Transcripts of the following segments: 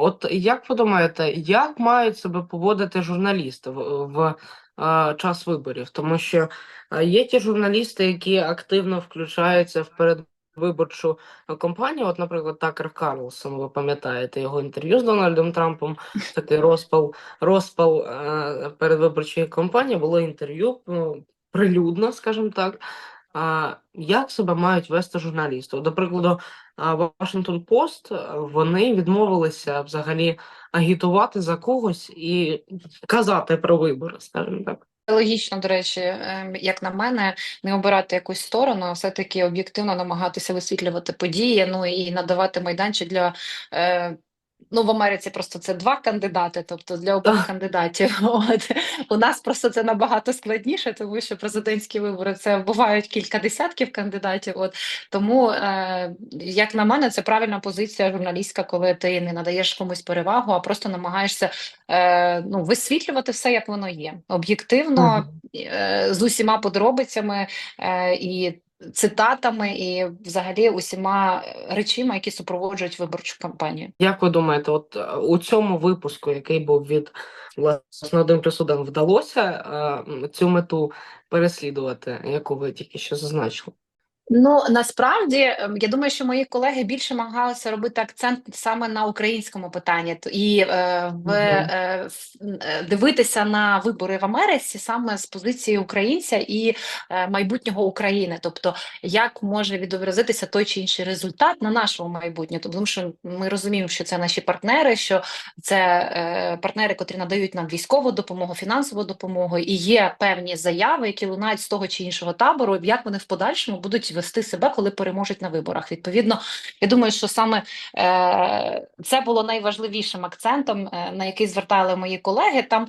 От як ви думаєте, як мають себе поводити журналісти в, в е, час виборів? Тому що е, є ті журналісти, які активно включаються в передвиборчу кампанію. От, наприклад, Такер Карлсон, ви пам'ятаєте його інтерв'ю з Дональдом Трампом, такий розпал, розпал е, передвиборчої кампанії, було інтерв'ю прилюдно, скажімо так. Як себе мають вести журналісти? До прикладу, Washington Post, е, вони відмовилися взагалі агітувати за когось і казати про вибори, скажімо так. Логічно, до речі, ем, як на мене, не обирати якусь сторону, а все-таки об'єктивно намагатися висвітлювати події, ну і надавати майданчик для. Е, Ну, в Америці просто це два кандидати, тобто для обох кандидатів. От у нас просто це набагато складніше, тому що президентські вибори це бувають кілька десятків кандидатів. От тому, е, як на мене, це правильна позиція журналістська, коли ти не надаєш комусь перевагу, а просто намагаєшся е, ну, висвітлювати все, як воно є, об'єктивно, е, з усіма подробицями е, і цитатами, і взагалі усіма речима, які супроводжують виборчу кампанію. Як ви думаєте, от е, у цьому випуску, який був від власне один плюс один, вдалося е, цю мету переслідувати, яку ви тільки що зазначили? Ну насправді ем, я думаю, що мої колеги більше намагалися робити акцент саме на українському питанні. І е, в, е, е, дивитися на вибори в Америці саме з позиції українця і е, майбутнього України, тобто як може відобразитися той чи інший результат на нашому майбутнє, тому що ми розуміємо, що це наші партнери, що це е, партнери, котрі надають нам військову допомогу, фінансову допомогу, і є певні заяви, які лунають з того чи іншого табору, як вони в подальшому будуть вести себе, коли переможуть на виборах. Відповідно, я думаю, що саме е, це було найважливішим акцентом, е, на який звертали мої колеги. Там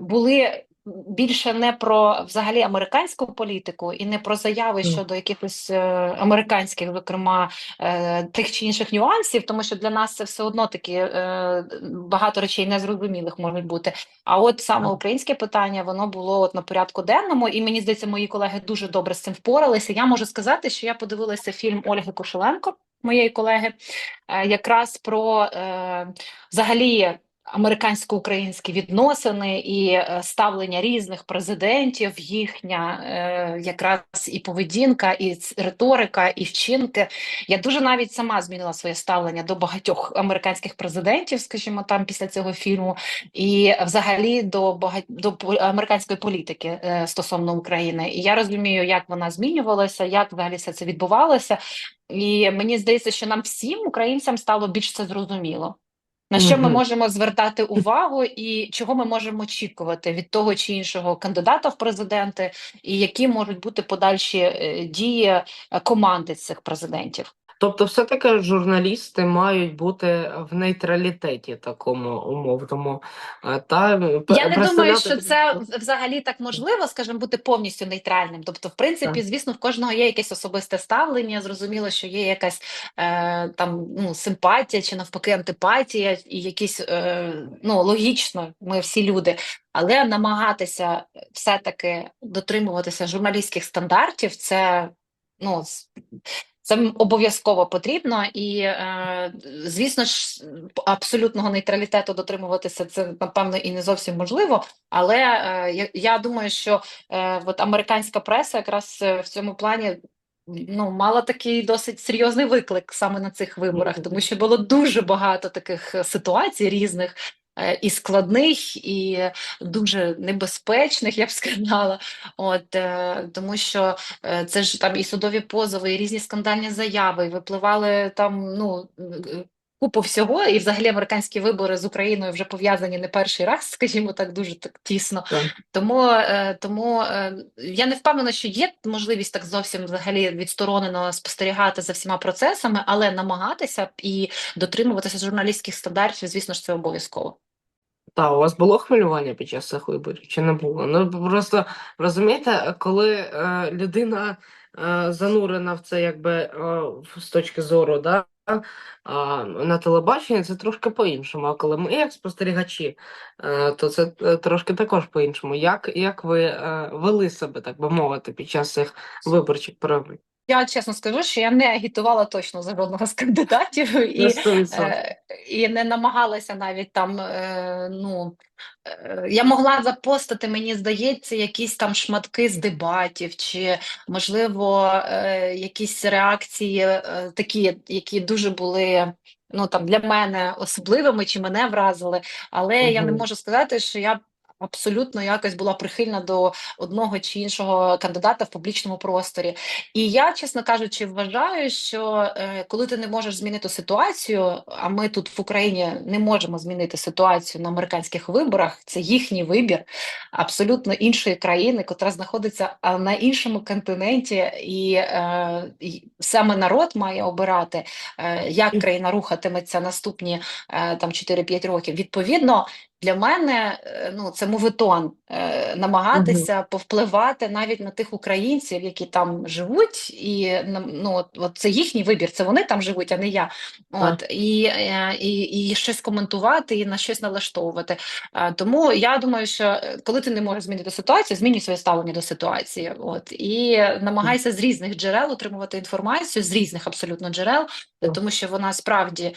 були. Більше не про взагалі американську політику і не про заяви щодо якихось е, американських, зокрема е, тих чи інших нюансів, тому що для нас це все одно такі е, багато речей незрозумілих можуть бути. А от саме українське питання воно було от на порядку денному, і мені здається, мої колеги дуже добре з цим впоралися. Я можу сказати, що я подивилася фільм Ольги Кошеленко, моєї колеги, якраз про е, взагалі. Американсько-українські відносини і е, ставлення різних президентів, їхня е, якраз і поведінка, і риторика, і вчинки. Я дуже навіть сама змінила своє ставлення до багатьох американських президентів, скажімо, там після цього фільму, і взагалі до багать... до американської політики е, стосовно України. І я розумію, як вона змінювалася, як взагалі все це відбувалося. І мені здається, що нам всім, українцям, стало більш це зрозуміло. На що ми можемо звертати увагу, і чого ми можемо очікувати від того чи іншого кандидата в президенти, і які можуть бути подальші е, дії е, команди цих президентів? Тобто, все-таки журналісти мають бути в нейтралітеті такому умовному. е, Та Я не думаю, що це взагалі так можливо, скажімо, бути повністю нейтральним. Тобто, в принципі, Так. звісно, в кожного є якесь особисте ставлення. Зрозуміло, що є якась е, там ну симпатія чи навпаки антипатія, і якісь е, ну логічно, ми всі люди. Але намагатися все-таки дотримуватися журналістських стандартів, це ну це обов'язково потрібно, і е, звісно ж, абсолютного нейтралітету дотримуватися це напевно і не зовсім можливо. Але е, я, думаю, що е, от американська преса якраз в цьому плані. Ну, мала такий досить серйозний виклик саме на цих виборах, тому що було дуже багато таких ситуацій різних і складних, і дуже небезпечних, я б сказала. От е, тому що Е, Це ж там і судові позови, і різні скандальні заяви, і випливали там ну е, купу всього, і взагалі американські вибори з Україною вже пов'язані не перший раз, скажімо так, дуже так тісно. Так. Тому, е, тому е, я не впевнена, що є можливість так зовсім взагалі відсторонено спостерігати за всіма процесами, але намагатися і дотримуватися журналістських стандартів, звісно ж, це обов'язково. Та, у вас було хвилювання під час цих виборів чи не було? Ну просто розумієте, коли е, людина е, занурена в це, якби е, з точки зору, да, а, на телебаченні це трошки по-іншому. А коли ми як спостерігачі, е, то це е, трошки також по-іншому. Як, як ви е, вели себе, так би мовити, під час цих виборчих перегонів? Я чесно скажу, що я не агітувала точно за жодного з кандидатів і, 100%. е, і не намагалася навіть там. Е, ну е, я могла запостити, мені здається, якісь там шматки з дебатів, чи можливо якісь реакції такі, які дуже були. Ну там для мене особливими чи мене вразили, але я не можу сказати, що я абсолютно якось була прихильна до одного чи іншого кандидата в публічному просторі. І я, чесно кажучи, вважаю, що е, коли ти не можеш змінити ситуацію, а ми тут в Україні не можемо змінити ситуацію на американських виборах, це їхній вибір абсолютно іншої країни, котра знаходиться на іншому континенті, і, е, і саме народ має обирати, е, як країна рухатиметься наступні е, там 4-5 років. Відповідно. Для мене е, ну це моветон е, намагатися повпливати навіть на тих українців, які там живуть, і ну от, от це їхній вибір, це вони там живуть, а не я. От і, е, і, і щось коментувати, і на щось налаштовувати. Тому я думаю, що коли ти не можеш змінити ситуацію, змінюй своє ставлення до ситуації. От і намагайся з різних джерел отримувати інформацію, з різних абсолютно джерел, тому що вона справді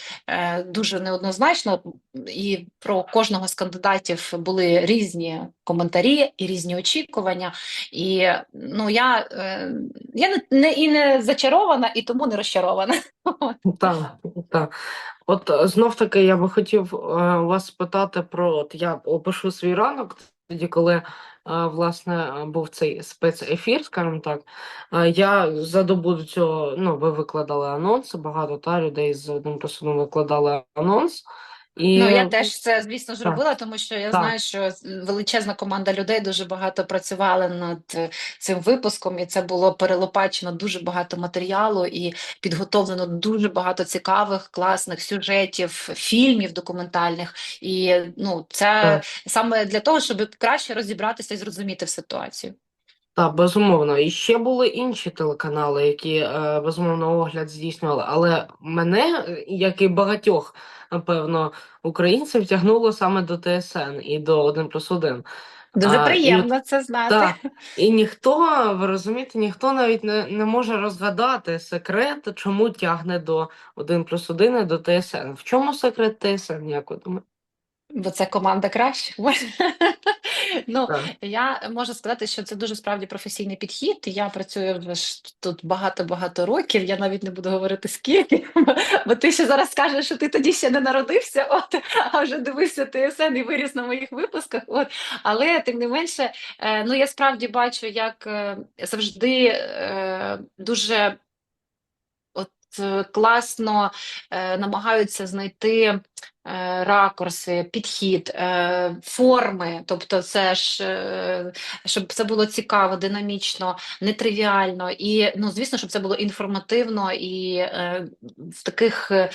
дуже неоднозначна, і про кожного з кандидатів були різні коментарі і різні очікування. І ну я, е, я не, і не зачарована, і тому не розчарована. Так, так. От е, знов таки я би хотів е, вас спитати про от я опишу свій ранок, тоді, коли власне був цей спецефір, скажімо так. Я за добу до цього, ну, ви викладали анонси, багато та людей з одним плюс викладали анонс. І Ну, я теж це, звісно, зробила, тому що я Так. знаю, що величезна команда людей дуже багато працювала над цим випуском, і це було перелопачено дуже багато матеріалу і підготовлено дуже багато цікавих, класних сюжетів, фільмів документальних. І ну, це Так. саме для того, щоб краще розібратися і зрозуміти в ситуацію. Так, безумовно. І ще були інші телеканали, які, е, безумовно, огляд здійснювали. Але мене, як і багатьох, напевно, українців, тягнуло саме до ТСН і до 1 плюс 1. Дуже А, і приємно це знати. Так. І ніхто, ви розумієте, ніхто навіть не, не може розгадати секрет, чому тягне до 1 плюс 1 і до ТСН. В чому секрет ТСН, як ви думаєте? Бо це команда кращих. Ну, я можу сказати, що це дуже справді професійний підхід. Я працюю вже тут багато-багато років. Я навіть не буду говорити скільки, бо- ти ще зараз скажеш, що ти тоді ще не народився, от, а вже дивився ТСН і виріс на моїх випусках. От. Але тим не менше, е, ну я справді бачу, як е, завжди е, дуже класно е, намагаються знайти е, ракурси, підхід, е, форми. Тобто, це ж е, щоб це було цікаво, динамічно, нетривіально, і ну, звісно, щоб це було інформативно і е, в таких е,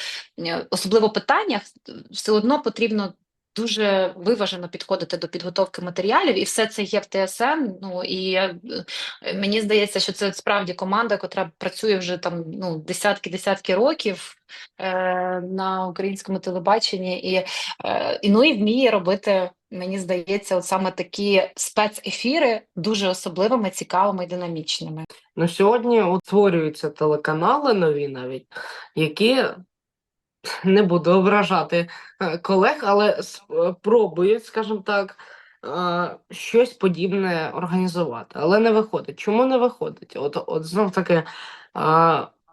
особливо питаннях все одно потрібно. Дуже виважено підходити до підготовки матеріалів, і все це є в ТСН. Ну і е, Мені здається, що це справді команда, яка працює вже там ну десятки-десятки років е, на українському телебаченні, і, е, ну і вміє робити. Мені здається, от саме такі спецефіри дуже особливими, цікавими і динамічними. Ну, сьогодні утворюються телеканали нові навіть, які не буду ображати е, колег, але спробують, е, скажімо так, е, щось подібне організувати, але не виходить. Чому не виходить? От, от знов таки,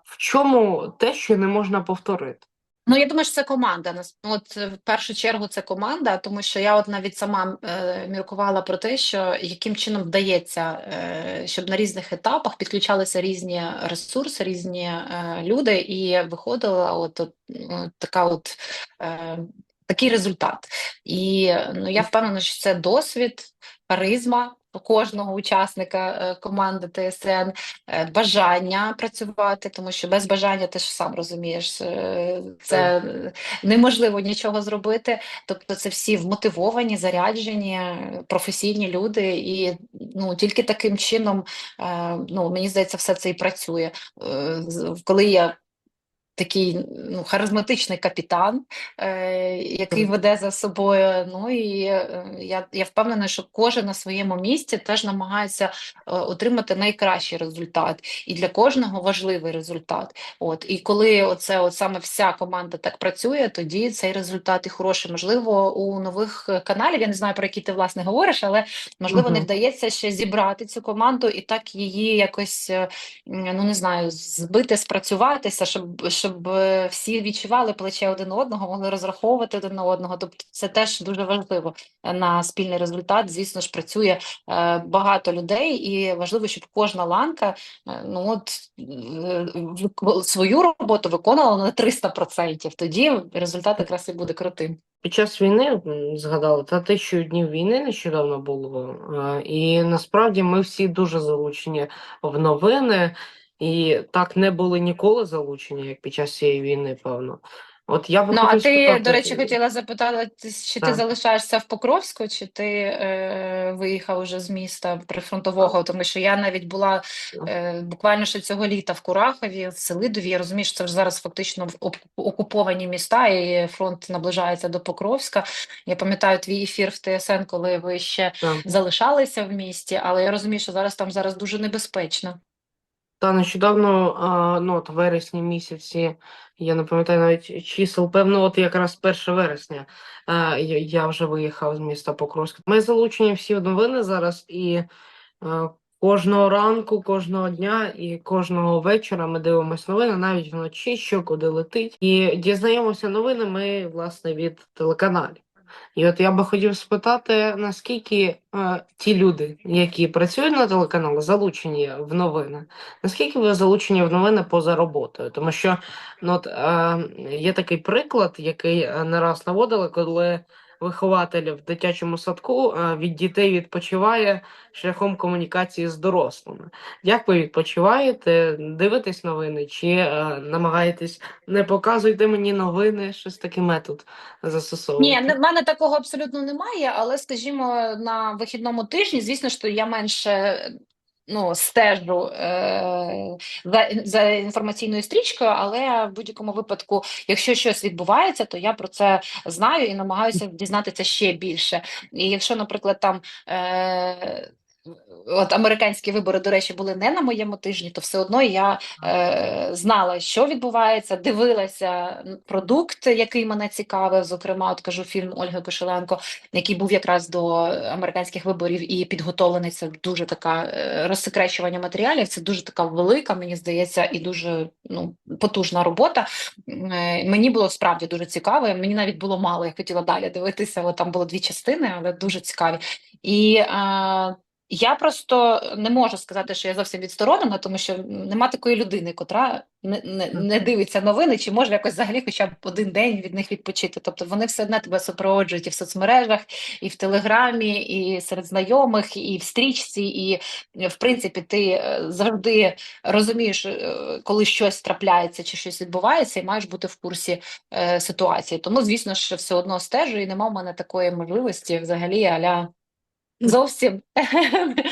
в чому те, що не можна повторити? Ну, я думаю, що це команда. Ну, От е, в першу чергу це команда, тому що я от навіть сама е, міркувала про те, що яким чином вдається, е, щоб на різних етапах підключалися різні ресурси, різні е, люди, і виходила от, от, от така от. Е, Такий результат, і ну я впевнена, що це досвід, харизма кожного учасника е, команди ТСН, е, бажання працювати, тому що без бажання ти ж сам розумієш, е, це неможливо нічого зробити. Тобто, це всі вмотивовані, заряджені, професійні люди, і ну тільки таким чином, ну мені здається, все це і працює. Коли є такий ну, харизматичний капітан, е, який веде за собою. Ну і е, я, я впевнена, що кожен на своєму місці теж намагається е, отримати найкращий результат, і для кожного важливий результат. От і коли оце от саме вся команда так працює, тоді цей результат і хороший. Можливо, у нових каналів я не знаю про які ти власне говориш, але можливо не вдається ще зібрати цю команду і так її якось е, ну не знаю, збити, спрацюватися, щоб, щоб е, всі відчували плече один одного, могли розраховувати один на одного. Тобто це теж дуже важливо на спільний результат. Звісно ж, працює е, багато людей, і важливо, щоб кожна ланка е, ну от свою роботу виконувала на 300%. Тоді результат якраз і буде крутим. Під час війни м, згадали, та тисячу днів війни нещодавно було, і насправді ми всі дуже залучені в новини, і так не були ніколи залучені, як під час цієї війни, певно. От я Ну, а ти, спитати, до речі, хотіла запитати, чи ти залишаєшся в Покровську, чи ти е, виїхав уже з міста прифронтового? Тому що я навіть була е, буквально ще цього літа в Курахові, в Селидові. Я розумію, що це вже зараз фактично в- окуповані міста, і фронт наближається до Покровська. Я пам'ятаю твій ефір в ТСН, коли ви ще Так. залишалися в місті, але я розумію, що зараз там зараз дуже небезпечно. Та нещодавно, ну от вересні місяці, я не пам'ятаю навіть чисел, певно, от якраз 1 вересня а, я, вже виїхав з міста Покровська. Ми залучені всі новини зараз, і а, кожного ранку, кожного дня і кожного вечора ми дивимося новини, навіть вночі, що куди летить. І дізнаємося новини ми, власне, від телеканалів. І от я би хотів спитати, наскільки е, ті люди, які працюють на телеканалі, залучені в новини, наскільки ви залучені в новини поза роботою? Тому що ну, от, е, є такий приклад, який е, не раз наводили, коли вихователь в дитячому садку е, від дітей відпочиває шляхом комунікації з дорослими. Як ви відпочиваєте? Дивитесь новини чи е, намагаєтесь не показуйте мені новини, щось такий метод застосовувати? Ні, в мене такого абсолютно немає, але скажімо, на вихідному тижні, звісно, що я менше ну, стежу е, за, за інформаційною стрічкою, але в будь-якому випадку, якщо щось відбувається, то я про це знаю і намагаюся дізнатися ще більше. І якщо, наприклад, там. Е, От американські вибори, до речі, були не на моєму тижні, то все одно я е, знала, що відбувається, дивилася продукт, який мене цікавив. Зокрема, от кажу фільм Ольги Кошеленко, який був якраз до американських виборів і підготовлений. Це дуже така е, розсекречування матеріалів. Це дуже така велика, мені здається, і дуже ну потужна робота. Е, Мені було справді дуже цікаво. Мені навіть було мало. Я хотіла далі дивитися. От там було дві частини, але дуже цікаві. І е, я просто не можу сказати, що я зовсім відсторонена, тому що нема такої людини, котра не, не, не дивиться новини, чи може якось взагалі хоча б один день від них відпочити. Тобто вони все одно тебе супроводжують і в соцмережах, і в телеграмі, і серед знайомих, і в стрічці. І в принципі, ти е, завжди розумієш, е, коли щось трапляється чи щось відбувається, і маєш бути в курсі е, ситуації. Тому, звісно ж, все одно стежу, і нема в мене такої можливості взагалі аля. Зовсім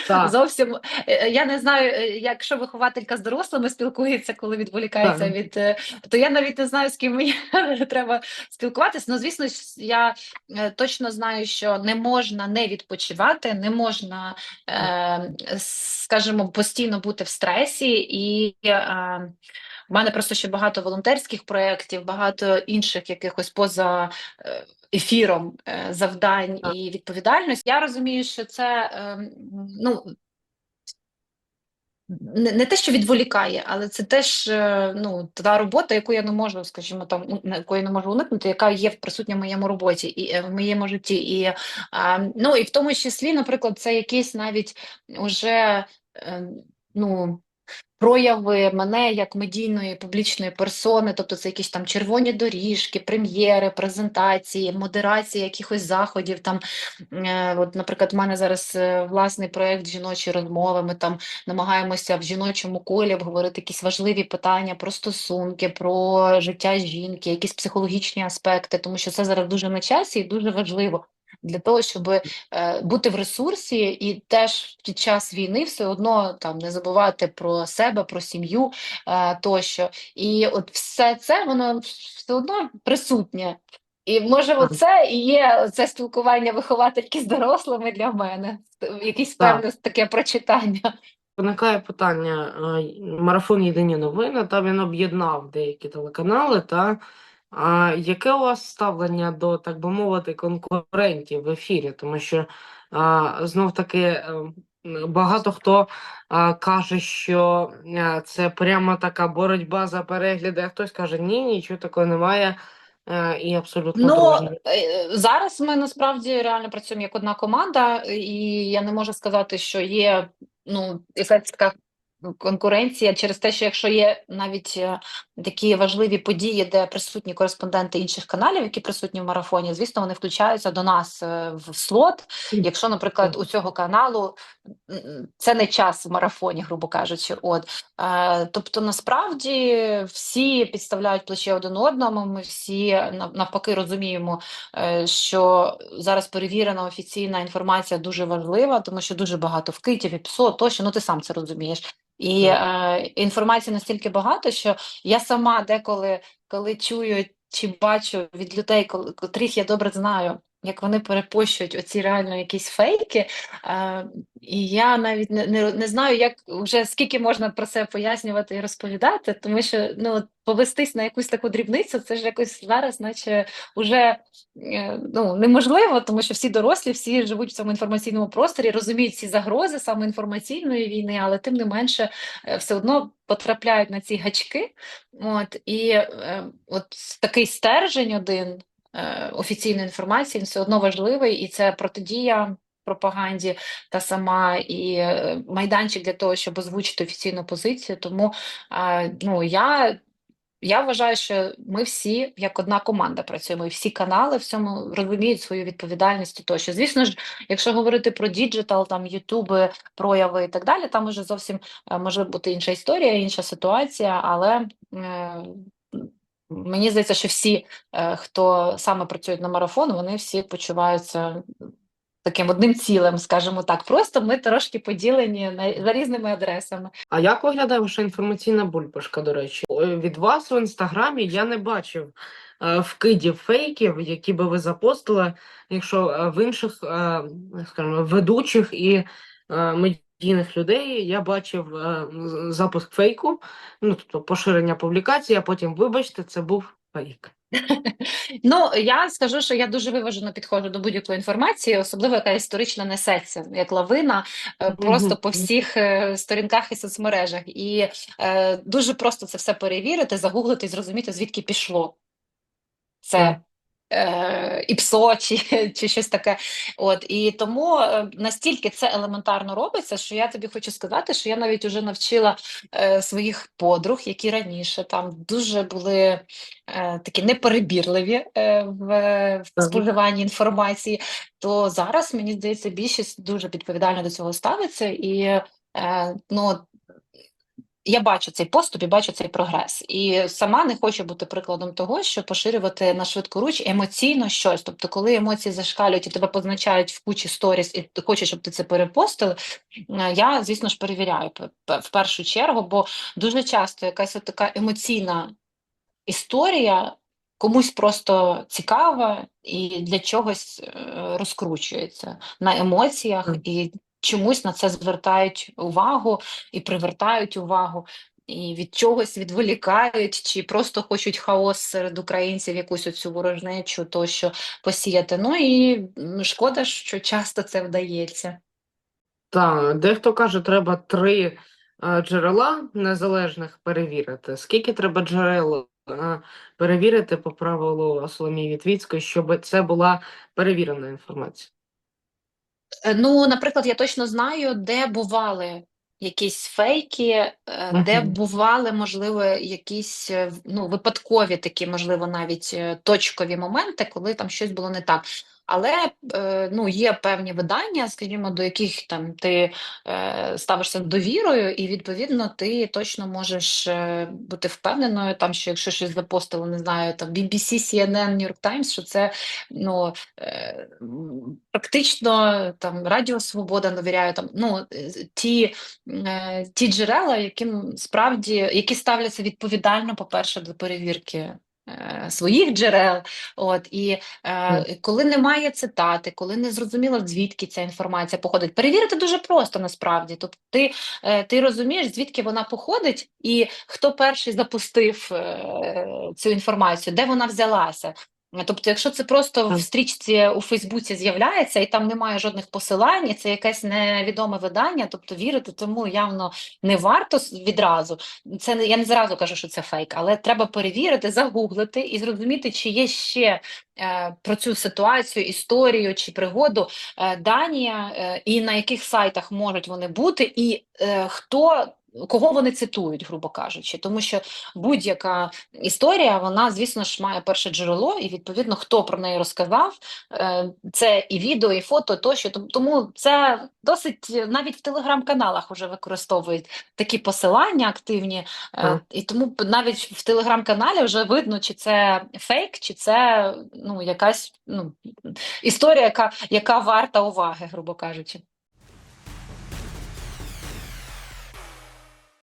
Так. зовсім е, я не знаю, е, якщо вихователька з дорослими спілкується, коли відволікається Так. від е, то я навіть не знаю, з ким мені треба спілкуватися. Ну, звісно, я е, точно знаю, що не можна не відпочивати, не можна, е, скажімо, постійно бути в стресі і. Е, в мене просто ще багато волонтерських проєктів, багато інших якихось поза е, ефіром е, завдань і відповідальності. Я розумію, що це ем, ну. Не, не те, що відволікає, але це теж е, ну, та робота, яку я не можу, скажімо, там яку я не можу уникнути, яка є присутня в моєму роботі і е, в моєму житті. І, ну, і в тому числі, наприклад, це якісь навіть уже е, ну, прояви мене як медійної публічної персони, тобто це якісь там червоні доріжки, прем'єри, презентації, модерація якихось заходів. Там, е, от, наприклад, в мене зараз е, власний проєкт жіночі розмови. Ми там намагаємося в жіночому колі обговорити якісь важливі питання про стосунки, про життя жінки, якісь психологічні аспекти, тому що це зараз дуже на часі і дуже важливо. Для того, щоб е, бути в ресурсі і теж під час війни все одно там не забувати про себе, про сім'ю е, тощо. І от все це воно все одно присутнє. І може, оце і є це спілкування виховательки з дорослими для мене, якесь Так. певне таке прочитання. Виникає питання: марафон Єдині новини, та він об'єднав деякі телеканали. Та а, яке у вас ставлення до, так би мовити, конкурентів в ефірі? Тому що а, знов таки е, багато хто а, каже, що е, це прямо така боротьба за перегляди, а хтось каже, ні, нічого такого немає. е, І абсолютно Ну дружні. е, зараз ми насправді реально працюємо як одна команда, і я не можу сказати, що є ну якась така конкуренція через те, що якщо є навіть е, такі важливі події, де присутні кореспонденти інших каналів, які присутні в марафоні, звісно, вони включаються до нас е, в слот. Якщо, наприклад, у цього каналу це не час в марафоні, грубо кажучи, от Е, Тобто, насправді всі підставляють плече один одному. Ми всі навпаки розуміємо, що зараз перевірена офіційна інформація дуже важлива, тому що дуже багато вкидів і ПСО, тощо, ну ти сам це розумієш. І е, інформації настільки багато, що я сама деколи, коли чую чи бачу від людей, коли- котрих я добре знаю, як вони перепощують оці реально якісь фейки. Е, і я навіть не, не, не знаю, як вже скільки можна про це пояснювати і розповідати, тому що ну повестись на якусь таку дрібницю, це ж якось зараз, наче уже е, ну, неможливо, тому що всі дорослі, всі живуть в цьому інформаційному просторі, розуміють ці загрози саме інформаційної війни, але тим не менше е, все одно потрапляють на ці гачки. От і е, от такий стержень один офіційної інформації він все одно важливий, і це протидія пропаганді та сама і е, майданчик для того, щоб озвучити офіційну позицію. Тому е, ну я. Я вважаю, що ми всі як одна команда працюємо, і всі канали в цьому розуміють свою відповідальність тощо. Звісно ж, якщо говорити про діджитал, там Ютуби, прояви і так далі, там уже зовсім е, може бути інша історія, інша ситуація, але е, мені здається, що всі, е, хто саме працюють на марафон, вони всі почуваються таким одним цілим, скажімо так. Просто ми трошки поділені на за різними адресами. А як виглядає ваша інформаційна бульбашка, до речі? Від вас в інстаграмі я не бачив е, вкидів фейків, які би ви запостили, якщо е, в інших, скажімо, ведучих і е, медійних людей я бачив е, запуск фейку, ну тобто поширення публікації, а потім, вибачте, це був фейк. Ну, я скажу, що я дуже виважено підходжу до будь-якої інформації, особливо яка історично несеться, як лавина, е, просто по всіх е, сторінках і соцмережах. І е, дуже просто це все перевірити, загуглити і зрозуміти, звідки пішло. Це ІПСО чи, чи щось таке. От і тому е, настільки це елементарно робиться, що я тобі хочу сказати, що я навіть уже навчила е, своїх подруг, які раніше там дуже були е, такі неперебірливі е, в, в споживанні інформації, то зараз мені здається, більшість дуже відповідально до цього ставиться і е, ну. Я бачу цей поступ і бачу цей прогрес, і сама не хочу бути прикладом того, що поширювати на швидку руч емоційно щось. Тобто, коли емоції зашкалюють і тебе позначають в кучі сторіс, і ти хочеш, щоб ти це перепостили. е, Я, звісно ж, перевіряю в першу чергу, бо дуже часто якась от така емоційна історія комусь просто цікава і для чогось е, розкручується на емоціях, і чомусь на це звертають увагу і привертають увагу. І від чогось відволікають, чи просто хочуть хаос серед українців, якусь оцю ворожнечу, тощо посіяти. Ну і шкода, що часто це вдається. Так, дехто каже, треба три е, джерела незалежних перевірити. Скільки треба джерел е, перевірити по правилу Соломії Вітвіцької, щоб це була перевірена інформація? Е, Ну, наприклад, я точно знаю, де бували якісь фейки, е, де бували, можливо, якісь е, ну, випадкові такі, можливо, навіть точкові моменти, коли там щось було не так. Але е, ну, є певні видання, скажімо, до яких там ти е, ставишся довірою, і відповідно ти точно можеш е, бути впевненою, там, що якщо щось запостило, не знаю, там BBC, CNN, New York Times, що це ну, практично там Радіо Свобода довіряю, там, ну, ті, ті джерела, яким справді, які ставляться відповідально, по-перше, до перевірки. Е, Своїх джерел, от і е, коли немає цитати, коли не зрозуміло, звідки ця інформація походить, перевірити дуже просто насправді. Тобто, ти, е, ти розумієш, звідки вона походить, і хто перший запустив е, цю інформацію, де вона взялася. Тобто, якщо це просто в стрічці у Фейсбуці з'являється і там немає жодних посилань, і це якесь невідоме видання, тобто вірити тому явно не варто відразу. Це я не зразу кажу, що це фейк, але треба перевірити, загуглити і зрозуміти, чи є ще е, про цю ситуацію, історію чи пригоду е, дані, е, і на яких сайтах можуть вони бути, і е, хто. Кого вони цитують, грубо кажучи, тому що будь-яка історія, вона, звісно ж, має перше джерело, і відповідно, хто про неї розказав, е, це і відео, і фото, тощо. Том- Тому це досить навіть в телеграм-каналах вже використовують такі посилання активні, Так. і тому навіть в телеграм-каналі вже видно, чи це фейк, чи це ну, якась ну, історія, яка, яка варта уваги, грубо кажучи.